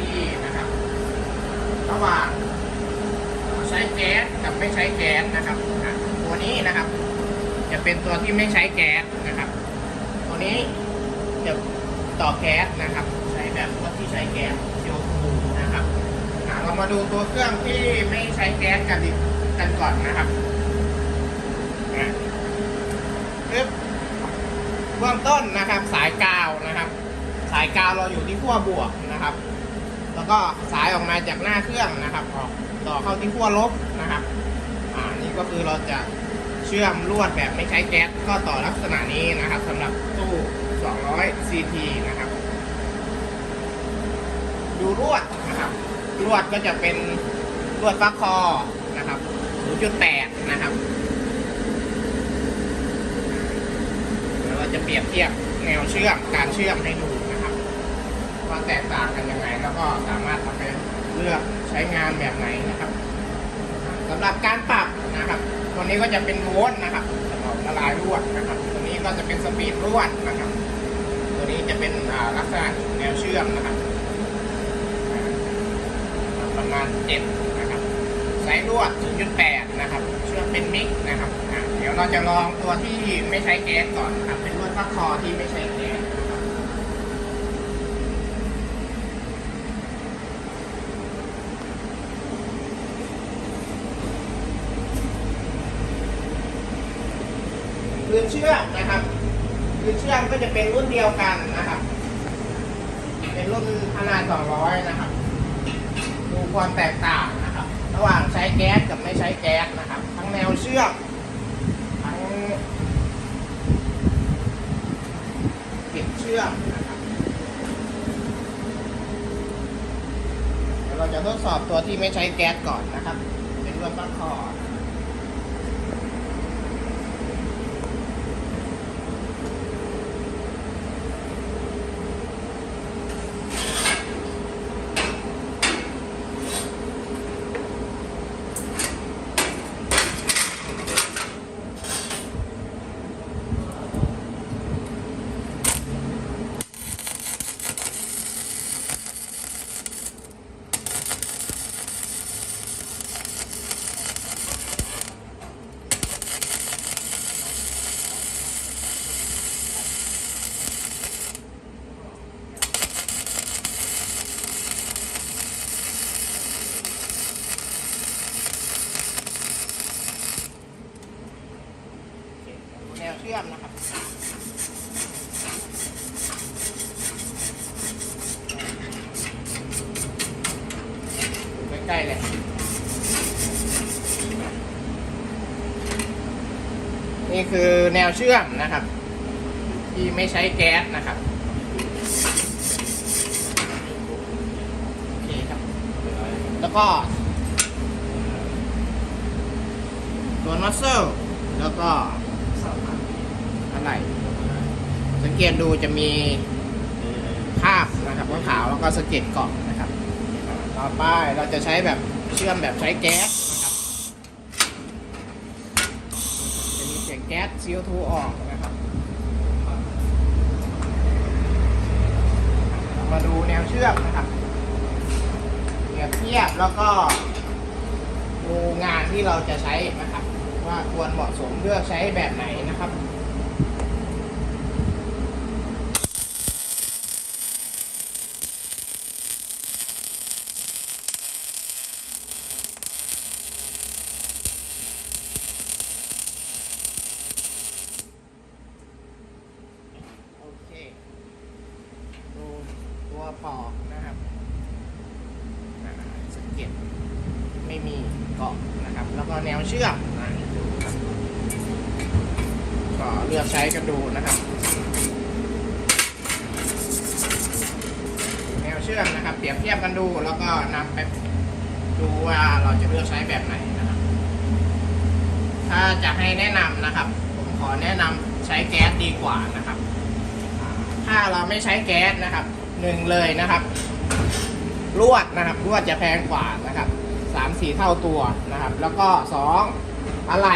ที่นะครับระหว่างใช้แก๊สกับไม่ใช้แก๊สนะครับตัวนี้นะครับ จะเป็นตัวที่ไม่ใช้แก๊สนะครับ ตัวนี้จะต่อแก๊สนะครับ ใช้แบบว่าที่ใช้แก๊สเชียวคูนะครับเรามาดูตัวเครื่องที่ไม่ใช้แก๊สกันดิกันก่อนนะครับปึ๊บเบื้องต้นนะครับ สายกาวนะครับ สายกาวเราอยู่ที่ขั้วบวกนะครับ แล้วก็สายออกมาจากหน้าเครื่องนะครับออกต่อเข้าที่ขั้วลบนะครับอ่านี่ก็คือเราจะเชื่อมลวดแบบไม่ใช้แก๊สก็ต่อลักษณะนี้นะครับสำหรับตู้ 200 CT นะครับ ดูลวดนะครับลวดก็จะเป็นลวดฟักคอนะครับ 0.8 นะครับเดี๋ยวเราจะเปรียบเทียบแนวเชื่อมการเชื่อมให้ดูนะ ว่าแตกต่างกันยังไง แล้วก็สามารถทำไปเลือกใช้งานแบบไหนนะครับสำหรับการปรับนะครับตัวนี้ก็จะเป็นโวลต์นะครับสำหรับละลายรวดนะครับตัวนี้ก็จะเป็นสปีดรวดนะครับ ตัวนี้จะเป็นลักษณะแนวเชื่อมนะครับ ประมาณ7นะครับไซส์รวด0.8นะครับ เชื่อมเป็นมิกนะครับเดี๋ยวเราจะลองตัวที่ไม่ใช้แก๊สก่อนนะครับเป็นรวดฟักคอที่ไม่ใช้แก๊สนะครับ พื้นเชื่อมนะครับพื้นเชื่อมก็จะเป็นรุ่นเดียวกันนะครับ เป็นรุ่นขนาด200 นะครับ ดูความแตกต่างนะครับ ระหว่างใช้แก๊สกับไม่ใช้แก๊สนะครับ ทั้งแนวเชื่อมทั้งปิดเชื่อมนะครับเดี๋ยวเราจะทดสอบตัวที่ไม่ใช้แก๊สก่อนนะครับ เป็นรวดฟักคอร์ เชื่อมนะครับใกล้ๆเลยนี่คือแนวเชื่อมนะครับ ที่ไม่ใช้แก๊สนะครับโอเคครับ แล้วก็ตัวน็อตเซลแล้วก็ อะไรสังเกตดูจะมีภาพนะครับขาวแล้วก็สะเก็ดเกาะนะครับ ต่อไปเราจะใช้แบบเชื่อมแบบใช้แก๊สนะครับ จะมีเสียงแก๊ส CO2 ออกนะครับ มาดูแนวเชื่อมนะครับเปรียบเทียบแล้วก็ดูงานที่เราจะใช้นะครับ ว่าควรเหมาะสมเลือกใช้แบบไหนนะครับ โอเค ดูตัวปอกนะครับอ่าสะเก็ตไม่มีเกาะนะครับ แล้วก็แนวเชื่อมก็เลือกใช้กันดูนะครับ แนวเชื่อมนะครับ เปรียบเทียบกันดูแล้วก็นำไปดูว่าเราจะเลือกใช้แบบไหนนะครับ ถ้าจะให้แนะนำนะครับ ผมขอแนะนำใช้แก๊สดีกว่านะครับ ถ้าเราไม่ใช้แก๊สนะครับหนึ่งเลยนะครับ ลวดนะครับลวดจะแพงกว่านะครับสามสี่เท่าตัวนะครับ แล้วก็สองอะไร